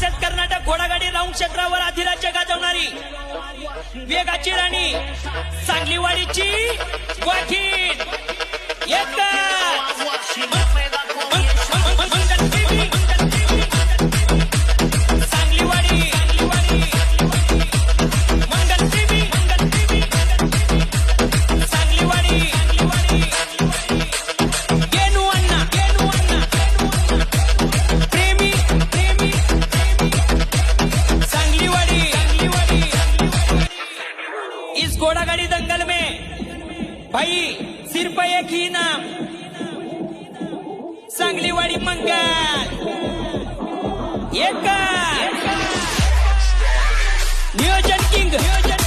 तसेच कर्नाटक घोडागाडी राऊंड क्षेत्रावर अधिराज्य गाजवणारी वेगाची राणी सांगलीवाडीची वाठी इस घोड़ागाड़ी दंगल में। भाई सिर्फ एक ही नाम। सांगलीवाड़ी मंगल। एक नियोजन किंग। नियोजन